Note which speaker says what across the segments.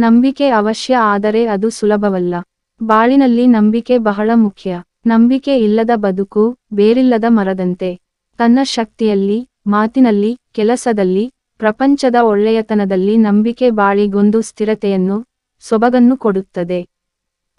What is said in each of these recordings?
Speaker 1: ನಂಬಿಕೆ ಅವಶ್ಯ ಆದರೆ ಅದು ಸುಲಭವಲ್ಲ. ಬಾಳಿನಲ್ಲಿ ನಂಬಿಕೆ ಬಹಳ ಮುಖ್ಯ. ನಂಬಿಕೆ ಇಲ್ಲದ ಬದುಕು ಬೇರಿಲ್ಲದ ಮರದಂತೆ. ತನ್ನ ಶಕ್ತಿಯಲ್ಲಿ, ಮಾತಿನಲ್ಲಿ, ಕೆಲಸದಲ್ಲಿ, ಪ್ರಪಂಚದ ಒಳ್ಳೆಯತನದಲ್ಲಿ ನಂಬಿಕೆ ಬಾಳಿಗೊಂದು ಸ್ಥಿರತೆಯನ್ನು ಸೊಬಗನ್ನು ಕೊಡುತ್ತದೆ.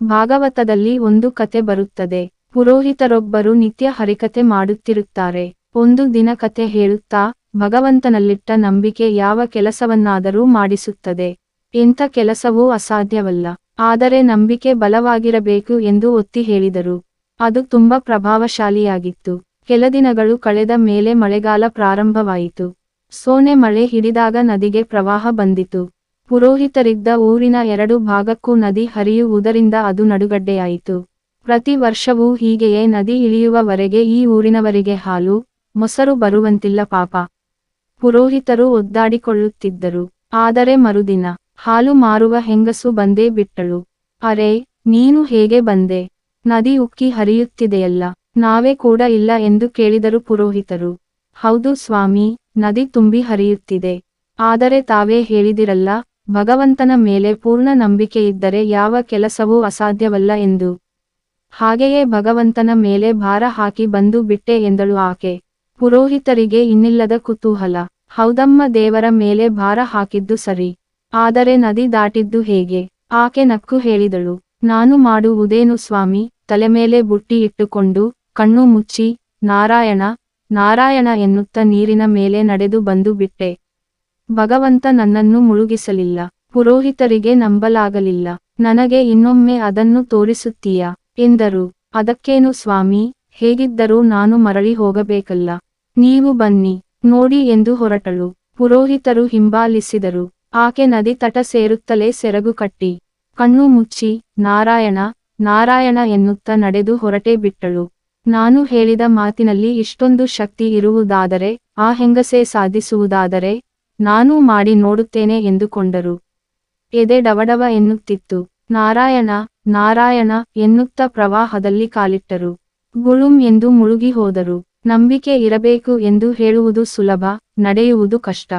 Speaker 1: ಭಾಗವತದಲ್ಲಿ ಒಂದು ಕತೆ ಬರುತ್ತದೆ. ಪುರೋಹಿತರೊಬ್ಬರು ನಿತ್ಯ ಹರಿಕತೆ ಮಾಡುತ್ತಿರುತ್ತಾರೆ. ಒಂದು ದಿನ ಕತೆ ಹೇಳುತ್ತಾ ಭಗವಂತನಲ್ಲಿಟ್ಟ ನಂಬಿಕೆ ಯಾವ ಕೆಲಸವನ್ನಾದರೂ ಮಾಡಿಸುತ್ತದೆ. ಎಂಥ ಕೆಲಸವೂ ಅಸಾಧ್ಯವಲ್ಲ. ಆದರೆ ನಂಬಿಕೆ ಬಲವಾಗಿರಬೇಕು ಎಂದು ಒತ್ತಿ ಹೇಳಿದರು. ಅದು ತುಂಬ ಪ್ರಭಾವಶಾಲಿಯಾಗಿತ್ತು. ಕೆಲ ದಿನಗಳು ಕಳೆದ ಮೇಲೆ ಮಳೆಗಾಲ ಪ್ರಾರಂಭವಾಯಿತು. ಸೋನೆ ಮಳೆ ಹಿಡಿದಾಗ ನದಿಗೆ ಪ್ರವಾಹ ಬಂದಿತು. ಪುರೋಹಿತರಿದ್ದ ಊರಿನ ಎರಡು ಭಾಗಕ್ಕೂ ನದಿ ಹರಿಯುವುದರಿಂದ ಅದು ನಡುಗಡ್ಡೆಯಾಯಿತು. ಪ್ರತಿ ವರ್ಷವೂ ಹೀಗೆಯೇ ನದಿ ಇಳಿಯುವವರೆಗೆ ಈ ಊರಿನವರಿಗೆ ಹಾಲು, ಮೊಸರು ಬರುವಂತಿಲ್ಲ ಪಾಪ. ಪುರೋಹಿತರು ಒದ್ದಾಡಿಕೊಳ್ಳುತ್ತಿದ್ದರು. ಆದರೆ ಮರುದಿನ ಹಾಲು ಮಾರುವ ಹೆಂಗಸು ಬಂದೇ ಬಿಟ್ಟಳು. ಅರೆ, ನೀನು ಹೇಗೆ ಬಂದೆ? ನದಿ ಉಕ್ಕಿ ಹರಿಯುತ್ತಿದೆಯಲ್ಲ, ನಾವೇ ಕೂಡ ಇಲ್ಲ ಎಂದು ಕೇಳಿದರು ಪುರೋಹಿತರು. ಹೌದು ಸ್ವಾಮಿ, ನದಿ ತುಂಬಿ ಹರಿಯುತ್ತಿದೆ. ಆದರೆ ತಾವೇ ಹೇಳಿದಿರಲ್ಲ, ಭಗವಂತನ ಮೇಲೆ ಪೂರ್ಣ ನಂಬಿಕೆಯಿದ್ದರೆ ಯಾವ ಕೆಲಸವೂ ಅಸಾಧ್ಯವಲ್ಲ ಎಂದು. ಹಾಗೆಯೇ ಭಗವಂತನ ಮೇಲೆ ಭಾರ ಹಾಕಿ ಬಂದು ಬಿಟ್ಟೆ ಎಂದಳು ಆಕೆ. ಪುರೋಹಿತರಿಗೆ ಇನ್ನಿಲ್ಲದ ಕುತೂಹಲ. ಹೌದಮ್ಮ ದೇವರ ಮೇಲೆ ಭಾರ ಹಾಕಿದ್ದು ಸರಿ. ಆದರೆ ನದಿ ದಾಟಿದ್ದು ಹೇಗೆ? ಆಕೆ ನಕ್ಕು ಹೇಳಿದಳು, ನಾನು ಮಾಡುವುದೇನು ಸ್ವಾಮಿ? ತಲೆ ಮೇಲೆ ಬುಟ್ಟಿ ಇಟ್ಟುಕೊಂಡು ಕಣ್ಣು ಮುಚ್ಚಿ, ನಾರಾಯಣ ನಾರಾಯಣ ಎನ್ನುತ್ತ ನೀರಿನ ಮೇಲೆ ನಡೆದು ಬಂದು ಬಿಟ್ಟೆ. ಭಗವಂತ ನನ್ನನ್ನು ಮುಳುಗಿಸಲಿಲ್ಲ, ಪುರೋಹಿತರಿಗೆ ನಂಬಲಾಗಲಿಲ್ಲ. ನನಗೆ ಇನ್ನೊಮ್ಮೆ ಅದನ್ನು ತೋರಿಸುತ್ತೀಯಾ? ಎಂದರು. ಅದಕ್ಕೇನು ಸ್ವಾಮಿ? ಹೇಗಿದ್ದರೂ ನಾನು ಮರಳಿ ಹೋಗಬೇಕಲ್ಲ. ನೀವು ಬನ್ನಿ, ನೋಡಿ ಎಂದು ಹೊರಟಳು. ಪುರೋಹಿತರು ಹಿಂಬಾಲಿಸಿದರು. ಆಕೆ ನದಿ ತಟ ಸೇರುತ್ತಲೇ ಸೆರಗು ಕಟ್ಟಿ. ಕಣ್ಣು ಮುಚ್ಚಿ, ನಾರಾಯಣ ನಾರಾಯಣ ಎನ್ನುತ್ತ ನಡೆದು ಹೊರಟೇ ಬಿಟ್ಟಳು. ನಾನು ಹೇಳಿದ ಮಾತಿನಲ್ಲಿ ಇಷ್ಟೊಂದು ಶಕ್ತಿ ಇರುವುದಾದರೆ, ಆ ಹೆಂಗಸೆ ಸಾಧಿಸುವುದಾದರೆ, ನಾನೂ ಮಾಡಿ ನೋಡುತ್ತೇನೆ ಎಂದುಕೊಂಡರು. ಎದೆ ಡವಡವ ಎನ್ನುತ್ತಿತ್ತು. ನಾರಾಯಣ ನಾರಾಯಣ ಎನ್ನುತ್ತ ಪ್ರವಾಹದಲ್ಲಿ ಕಾಲಿಟ್ಟರು. ಗುಳುಂ ಎಂದು ಮುಳುಗಿ ಹೋದರು. ನಂಬಿಕೆ ಇರಬೇಕು ಎಂದು ಹೇಳುವುದು ಸುಲಭ, ನಡೆಯುವುದು ಕಷ್ಟ.